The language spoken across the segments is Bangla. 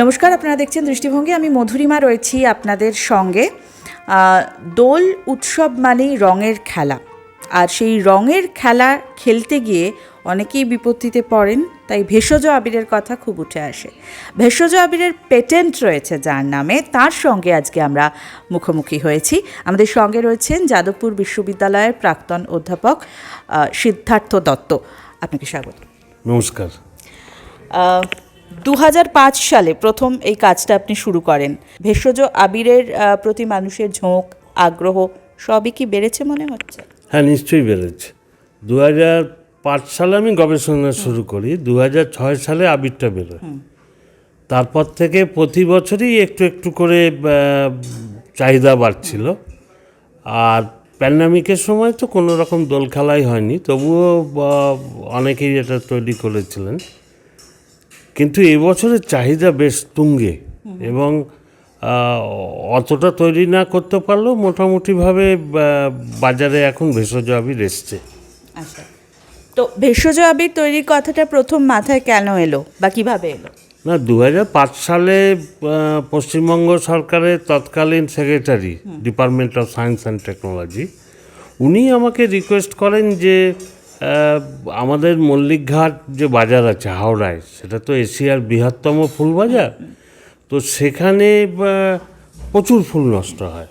নমস্কার আপনারা দেখছেন দৃষ্টিভঙ্গি। আমি মধুরিমা রয়েছি আপনাদের সঙ্গে। দোল উৎসব মানেই রঙের খেলা। আর সেই রঙের খেলা খেলতে গিয়ে অনেকেই বিপত্তিতে পড়েন তাই ভেষজ আবিরের কথা খুব উঠে আসে। ভেষজ আবিরের পেটেন্ট রয়েছে যার নামে তার সঙ্গে আজকে আমরা মুখোমুখি হয়েছি। আমাদের সঙ্গে রয়েছেন যাদবপুর বিশ্ববিদ্যালয়ের প্রাক্তন অধ্যাপক সিদ্ধার্থ দত্ত। আপনাকে স্বাগত। নমস্কার। দু হাজার পাঁচ সালে প্রথম এই কাজটা আপনি শুরু করেন। ভেষজ আবিরের প্রতি মানুষের ঝোঁক আগ্রহ সবই কি বেড়েছে মনে হচ্ছে? হ্যাঁ নিশ্চয়ই বেড়েছে। দু হাজার পাঁচ সালে আমি গবেষণা শুরু করি দু হাজার ছয় সালে আবিরটা বেরোয়। তারপর থেকে প্রতি বছরই একটু একটু করে চাহিদা বাড়ছিল। আর প্যান্ডামিকের সময় তো কোনো রকম দোল খেলাই হয়নি তবুও অনেকেই এটা তৈরি করেছিলেন। কিন্তু এবছরের চাহিদা বেশ তুঙ্গে এবং অতটা তৈরি না করতে পারলেও মোটামুটিভাবে বাজারে এখন ভেষজ আবির এসছে। আচ্ছা। তো ভেষজ আবির তৈরির কথাটা প্রথম মাথায় কেন এলো বা কীভাবে এলো? না দু পাঁচ সালে পশ্চিমবঙ্গ সরকারের তৎকালীন secretary department of science and technology উনি আমাকে রিকোয়েস্ট করেন যে আমাদের মল্লিকঘাট যে বাজার আছে, হাওড়ায়, সেটা তো এশিয়ার বৃহত্তম ফুল বাজার। তো সেখানে প্রচুর ফুল নষ্ট হয়।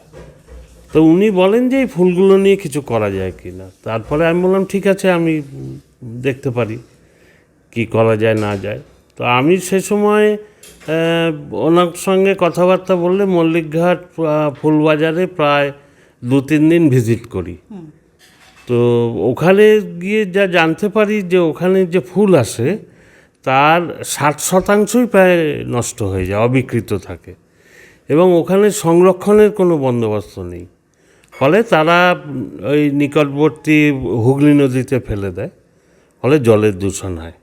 তো উনি বলেন যে এই ফুলগুলো নিয়ে কিছু করা যায় কি না তারপরে আমি বললাম, ঠিক আছে, আমি দেখতে পারি কি করা যায়, না যায়। তো আমি সে সময় ওনার সঙ্গে কথাবার্তা বললে মল্লিকঘাট ফুলবাজারে প্রায় দু তিন দিন ভিজিট করি। তো ওখানে গিয়ে যা জানতে পারি যে ওখানে যে ফুল আসে, তার ষাট শতাংশই প্রায় নষ্ট হয়ে যায়, অবিকৃত থাকে। এবং ওখানে সংরক্ষণের কোনো বন্দোবস্ত নেই। ফলে তারা ওই নিকটবর্তী হুগলি নদীতে ফেলে দেয়, ফলে জলের দূষণ হয়।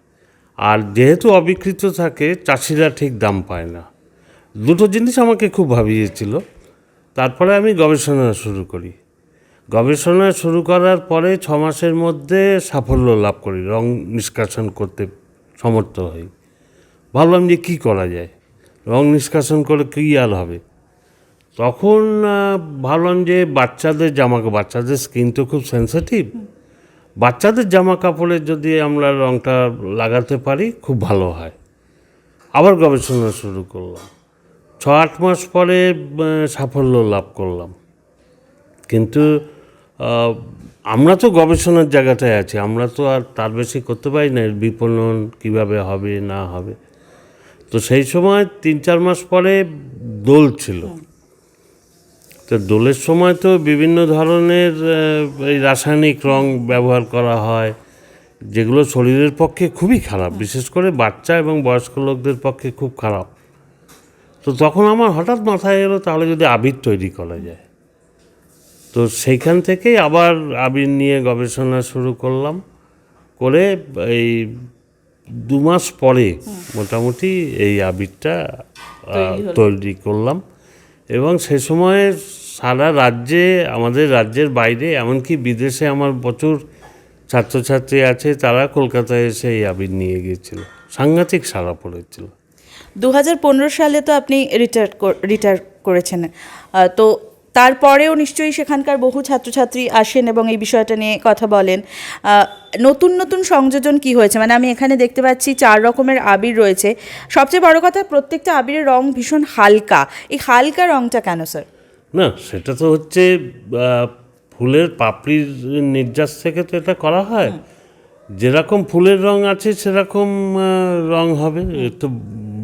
আর যেহেতু অবিকৃত থাকে, চাষিরা ঠিক দাম পায় না। দুটো জিনিস আমাকে খুব ভাবিয়েছিল। তারপরে আমি গবেষণা শুরু করি। গবেষণা শুরু করার পরে ছ মাসের মধ্যে সাফল্য লাভ করি, রং নিষ্কাশন করতে সমর্থ হই। ভাবলাম যে কী করা যায়? রং নিষ্কাশন করে কী আর হবে? তখন ভাবলাম যে বাচ্চাদের জামা বাচ্চাদের স্কিন তো খুব সেন্সিটিভ বাচ্চাদের জামা কাপড়ে যদি আমরা রংটা লাগাতে পারি, খুব ভালো হয়। আবার গবেষণা শুরু করলাম। ছ আট মাস পরে সাফল্য লাভ করলাম। কিন্তু আমরা তো গবেষণার জায়গাটায় আছি, আমরা তো আর তার বেশি করতে পারি না, এর বিপণন কীভাবে হবে, না হবে। তো সেই সময় তিন চার মাস পরে দোল ছিল। তো দোলের সময় তো বিভিন্ন ধরনের এই রাসায়নিক রং ব্যবহার করা হয়, যেগুলো শরীরের পক্ষে খুবই খারাপ, বিশেষ করে বাচ্চা এবং বয়স্ক লোকদের পক্ষে খুব খারাপ। তো তখন আমার হঠাৎ মাথায় এলো, তাহলে যদি আবির তৈরি করা যায়। তো সেইখান থেকেই আবার আবির নিয়ে গবেষণা শুরু করলাম। করে এই দু মাস পরে মোটামুটি এই আবিরটা তৈরি করলাম। এবং সে সময় সারা রাজ্যে আমাদের রাজ্যের বাইরে এমনকি বিদেশে আমার প্রচুর ছাত্রছাত্রী আছে তারা কলকাতায় এসে এই আবির নিয়ে গিয়েছিল। সাংঘাতিক সারা পড়েছিল। দু হাজার পনেরো সালে তো আপনি রিটায়ার রিটায়ার করেছেন। তো তারপরেও নিশ্চয়ই সেখানকার বহু ছাত্রছাত্রী আসেন এবং এই বিষয়টা নিয়ে কথা বলেন। নতুন নতুন সংযোজন কি হয়েছে? মানে আমি এখানে দেখতে পাচ্ছি চার রকমের আবির রয়েছে। সবচেয়ে বড় কথা প্রত্যেকটা আবিরের রং ভীষণ হালকা। এই হালকা রংটা কেন স্যার? না সেটা তো হচ্ছে ফুলের পাপড়ির নির্যাস থেকে তো এটা করা হয়। যেরকম ফুলের রং আছে সেরকম রং হবে। তো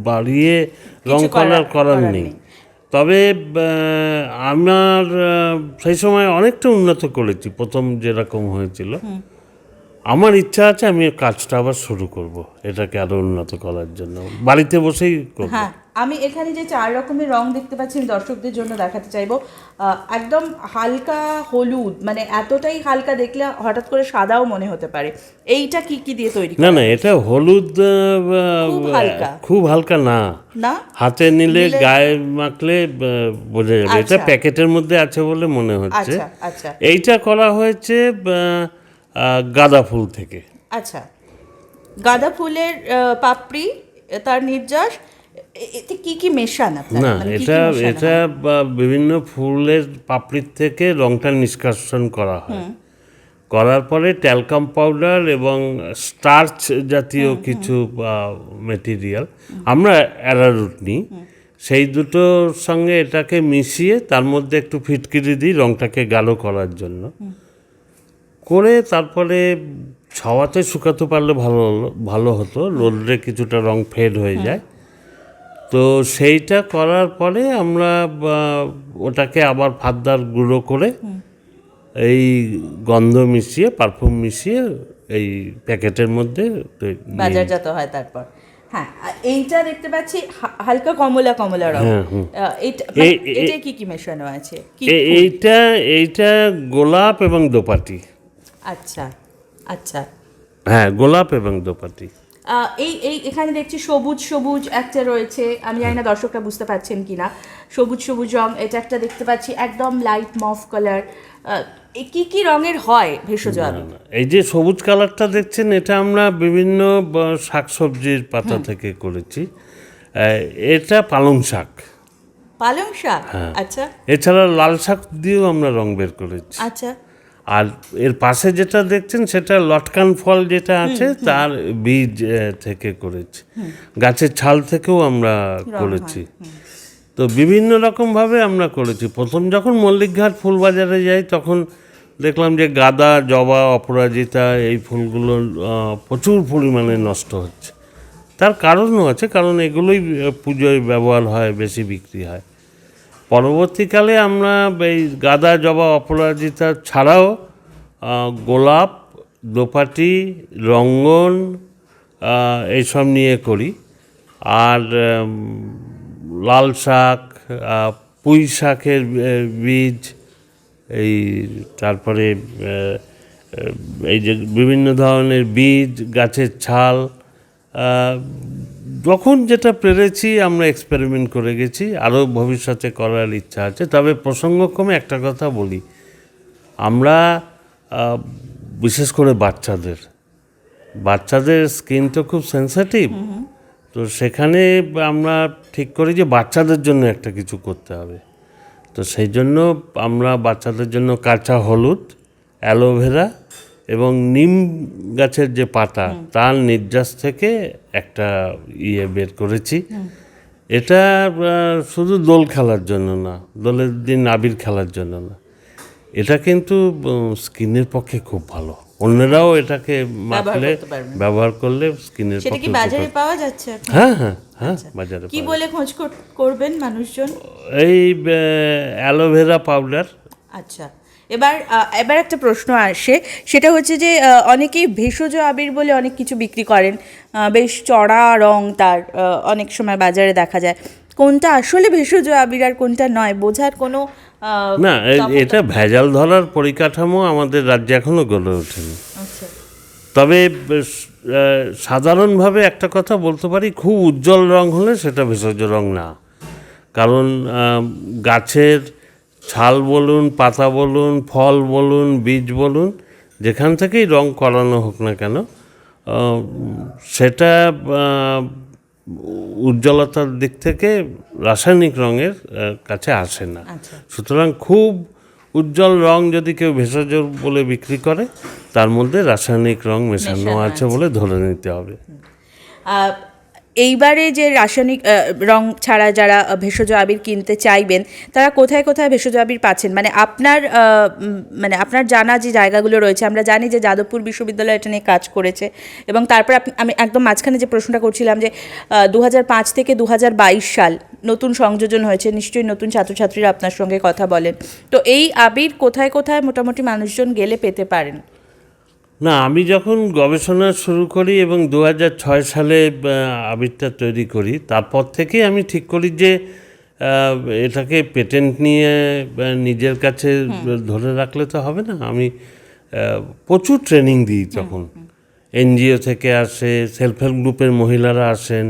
বাড়িয়ে রং করার- করার নেই। তবে আমার সেই সময় অনেকটা উন্নত করেছি প্রথম যেরকম হয়েছিল। আমার ইচ্ছা আছে আমি কাজটা আবার শুরু করব এটাকে আরও উন্নত করার জন্য। বাড়িতে বসেই করব। হ্যাঁ আমি এখানে যে চার রকমের রং দেখতে পাচ্ছি আমি দর্শকদের জন্য দেখাতে চাইব। একদম হালকা হলুদ মানে এতটাই হালকা দেখলে হঠাৎ করে সাদাও মনে হতে পারে। এইটা কি কি দিয়ে তৈরি না না এটা হলুদ খুব হালকা। খুব হালকা না। না? হাতে নিলে গায়ে মাখলে বোঝা যাবে। এটা আচ্ছা। প্যাকেটের মধ্যে আছে বলে মনে হচ্ছে। আচ্ছা আচ্ছা। এইটা করা হয়েছে গাঁদা ফুল থেকে। আচ্ছা। গাঁদা ফুলের পাপড়ি তার নির্যাস এতে কি কি মেশান না মানে এটা এটা বিভিন্ন ফুলের পাপড়ির থেকে রংটা নিষ্কাশন করা হয়। করার পরে ট্যালকাম পাউডার এবং স্টার্চ জাতীয় কিছু মেটেরিয়াল আমরা অ্যারারুট নিই। সেই দুটোর সঙ্গে এটাকে মিশিয়ে তার মধ্যে একটু ফিটকিরি দিই রংটাকে গালো করার জন্য। করে তারপরে ছাওয়াতে শুকাতে পারলে ভালো হলো ভালো হতো। রোদ্রে কিছুটা রং ফেড হয়ে যায়। তো সেইটা করার পরে আমরা ওটাকে আবার ফাদ্দার গুঁড়ো করে এই গন্ধ মিশিয়ে পারফিউম মিশিয়ে এই প্যাকেটের মধ্যে বাজারজাত হয় তারপর। হ্যাঁ এইটা দেখতে পাচ্ছি হালকা কমলা কমলা রং। হ্যাঁ, এটা কি কি মেশানো আছে? এইটা এইটা গোলাপ এবং দোপাটি। আচ্ছা আচ্ছা। হ্যাঁ গোলাপ এবং দোপাটি। এই এই এখানে দেখছি সবুজ সবুজ একটা রয়েছে। আমি জানি না দর্শকরা বুঝতে পারছেন কিনা। সবুজ সবুজ রং এটা একটা দেখতে পাচ্ছি একদম লাইট মফ কালার কি কি রঙের হয় ভেষজ এই যে সবুজ কালারটা দেখছেন এটা আমরা বিভিন্ন শাকসবজির পাতা থেকে করেছি। এটা পালং শাক। পালং শাক? হ্যাঁ। আচ্ছা। এছাড়া লাল শাক দিয়েও আমরা রং বের করেছি। আচ্ছা। আর এর পাশে যেটা দেখছেন সেটা লটকান ফল যেটা আছে তার বীজ থেকে করেছি। গাছের ছাল থেকেও আমরা করেছি। তো বিভিন্ন রকমভাবে আমরা করেছি। প্রথম যখন মল্লিকঘাট ফুল বাজারে যাই তখন দেখলাম যে গাঁদা জবা অপরাজিতা এই ফুলগুলো প্রচুর পরিমাণে নষ্ট হচ্ছে। তার কারণও আছে কারণ এগুলোই পুজোয় ব্যবহার হয় বেশি বিক্রি হয়। পরবর্তীকালে আমরা এই গাঁদা জবা অপরাজিতা ছাড়াও গোলাপ, দোপাটি, রঙ্গন এইসব নিয়ে করি। আর লাল শাক পুঁই শাকের বীজ, এই তারপরে এই যে বিভিন্ন ধরনের বীজ, গাছের ছাল যখন যেটা পেরেছি আমরা এক্সপেরিমেন্ট করে গেছি আরও ভবিষ্যতে করার ইচ্ছা আছে। তবে প্রসঙ্গক্রমে একটা কথা বলি আমরা বিশেষ করে বাচ্চাদের বাচ্চাদের স্কিন তো খুব সেন্সিটিভ তো সেখানে আমরা ঠিক করি যে বাচ্চাদের জন্য একটা কিছু করতে হবে। তো সেই জন্য আমরা বাচ্চাদের জন্য কাঁচা হলুদ অ্যালোভেরা এবং নিম গাছের যে পাতা তার নির্যাস থেকে একটা ইয়ে বের করেছি। এটা শুধু দোল খেলার জন্য না দোলের দিন আবির খেলার জন্য না। এটা কিন্তু স্কিনের পক্ষে খুব ভালো। অন্যরাও এটাকে মাখলে ব্যবহার করলে স্কিনের সেটা কি পক্ষে বাজারে পাওয়া যাচ্ছে হ্যাঁ হ্যাঁ হ্যাঁ বাজারে কি বলে খোঁজ করবেন মানুষজন? এই অ্যালোভেরা পাউডার। আচ্ছা। এবার এবার একটা প্রশ্ন আসে। সেটা হচ্ছে যে অনেকেই ভেষজ আবির বলে অনেক কিছু বিক্রি করেন। বেশ চড়া রং তার অনেক সময় বাজারে দেখা যায়। কোনটা আসলে ভেষজ আবির আর কোনটা নয়? বোঝার কোনো না এটা ভেজাল ধরার পরিকাঠামো আমাদের রাজ্যে এখনও গড়ে ওঠেনি। আচ্ছা। তবে সাধারণভাবে একটা কথা বলতে পারি খুব উজ্জ্বল রং হলে সেটা ভেষজ রং না। কারণ গাছের ছাল বলুন পাতা বলুন ফল বলুন বীজ বলুন যেখান থেকেই রং করানো হোক না কেন সেটা উজ্জ্বলতার দিক থেকে রাসায়নিক রঙের কাছে আসে না। আচ্ছা। সুতরাং খুব উজ্জ্বল রং যদি কেউ ভেষজ বলে বিক্রি করে তার মধ্যে রাসায়নিক রং মেশানো আছে বলে ধরে নিতে হবে। এইবারে যে রাসায়নিক রং ছাড়া যারা ভেষজ আবির কিনতে চাইবেন, তারা কোথায় কোথায় ভেষজ আবির পাচ্ছেন? মানে আপনার মানে আপনার জানা যে জায়গাগুলো রয়েছে, আমরা জানি যে যাদবপুর বিশ্ববিদ্যালয় এটা নিয়ে কাজ করেছে এবং তারপর আমি একদম মাঝখানে যে প্রশ্নটা করছিলাম যে দু থেকে দু হাজার বাইশ সাল নতুন সংযোজন হয়েছে, নিশ্চয়ই নতুন ছাত্রছাত্রীরা আপনার সঙ্গে কথা বলেন। তো এই আবির কোথায় কোথায় মোটামুটি মানুষজন গেলে পেতে পারেন? না আমি যখন গবেষণা শুরু করি এবং দু ছয় সালে আবিরটা তৈরি করি তারপর থেকে আমি ঠিক করি যে এটাকে পেটেন্ট নিয়ে নিজের কাছে ধরে রাখলে তো হবে না। আমি প্রচুর ট্রেনিং দিই তখন। এনজিও থেকে আসে সেলফ হেল্প গ্রুপের মহিলারা আসেন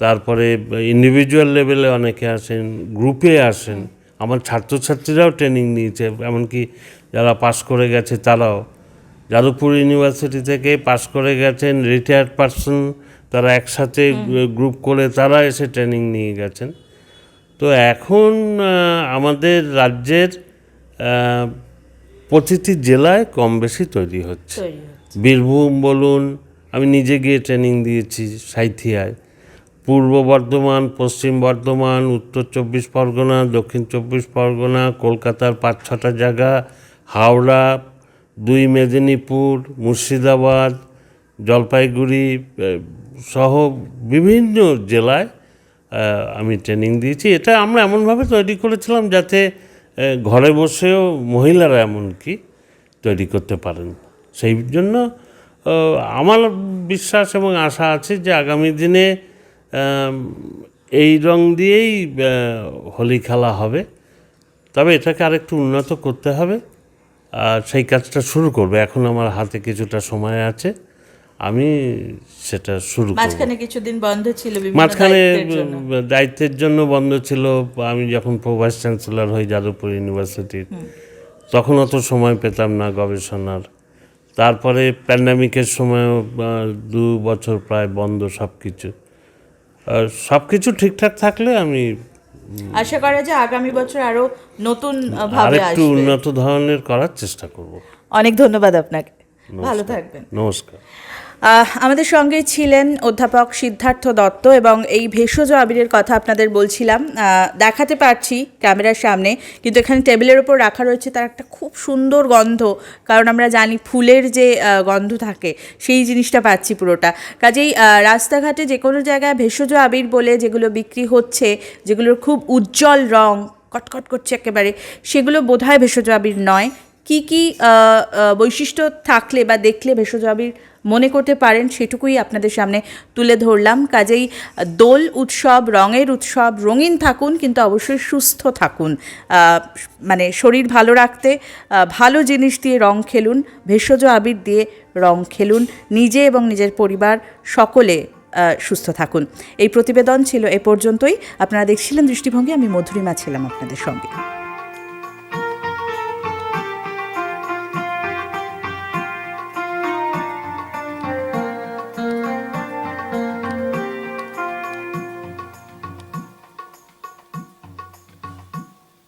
তারপরে ইন্ডিভিজুয়াল লেভেলে অনেকে আসেন গ্রুপে আসেন। আমার ছাত্রছাত্রীরাও ট্রেনিং নিয়েছে এমনকি যারা পাস করে গেছে তারাও। যাদবপুর ইউনিভার্সিটি থেকে পাশ করে গেছেন রিটায়ার্ড পার্সন তারা একসাথে গ্রুপ করে তারা এসে ট্রেনিং নিয়ে গেছেন। তো এখন আমাদের রাজ্যের প্রতিটি জেলায় কম বেশি তৈরি হচ্ছে। বীরভূম বলুন আমি নিজে গিয়ে ট্রেনিং দিয়েছি সাইথিয়ায়। পূর্ব বর্ধমান পশ্চিম বর্ধমান উত্তর চব্বিশ পরগনা দক্ষিণ চব্বিশ পরগনা কলকাতার পাঁচ ছটা জায়গা হাওড়া দুই মেদিনীপুর, মুর্শিদাবাদ, জলপাইগুড়ি সহ বিভিন্ন জেলায় আমি ট্রেনিং দিয়েছি। এটা আমরা এমনভাবে তৈরি করেছিলাম যাতে ঘরে বসেও মহিলারা এমনকি তৈরি করতে পারেন। সেই জন্য আমার বিশ্বাস এবং আশা আছে যে আগামী দিনে এই রং দিয়েই হোলি খেলা হবে। তবে এটাকে আরেকটু উন্নত করতে হবে। সেই কাজটা শুরু করবে। এখন আমার হাতে কিছুটা সময় আছে আমি সেটা শুরু মাঝখানে কিছুদিন বন্ধ ছিল মাঝখানে দায়িত্বের জন্য। বন্ধ ছিল আমি যখন ভাইস চ্যান্সেলর হই যাদবপুর ইউনিভার্সিটির তখন অত সময় পেতাম না গবেষণার। তারপরে প্যান্ডামিকের সময়ও দু বছর প্রায় বন্ধ সব কিছু সব কিছু ঠিকঠাক থাকলে আমি আশা করা যায় আগামী বছর আরও নতুন ভাবে আসবে। উন্নত ধরনের করার চেষ্টা করব। অনেক ধন্যবাদ আপনাকে। ভালো থাকবেন। নমস্কার। আমাদের সঙ্গে ছিলেন অধ্যাপক সিদ্ধার্থ দত্ত এবং এই ভেষজ আবিরের কথা আপনাদের বলছিলাম। দেখাতে পারছি ক্যামেরার সামনে, কিন্তু এখানে টেবিলের ওপর রাখা রয়েছে তার একটা খুব সুন্দর গন্ধ, কারণ আমরা জানি ফুলের যে গন্ধ থাকে, সেই জিনিসটা পাচ্ছি পুরোটা। কাজেই রাস্তাঘাটে যে কোনো জায়গায় ভেষজ আবির বলে যেগুলো বিক্রি হচ্ছে, যেগুলোর খুব উজ্জ্বল রং, কটকট করছে একেবারে, সেগুলো বোধহয় ভেষজ আবির নয়। কি কি বৈশিষ্ট্য থাকলে বা দেখলে ভেষজ আবির মনে করতে পারেন, সেটুকুই আপনাদের সামনে তুলে ধরলাম। কাজেই দোল উৎসব, রঙের উৎসব, রঙিন থাকুন, কিন্তু অবশ্যই সুস্থ থাকুন। মানে শরীর ভালো রাখতে ভালো জিনিস দিয়ে রং খেলুন, ভেষজ আবির দিয়ে রং খেলুন, নিজে এবং নিজের পরিবার সকলে সুস্থ থাকুন। এই প্রতিবেদন ছিল এ পর্যন্তই। আপনারা দেখছিলেন দৃষ্টিভঙ্গি, আমি মধুরিমা ছিলাম আপনাদের সঙ্গে।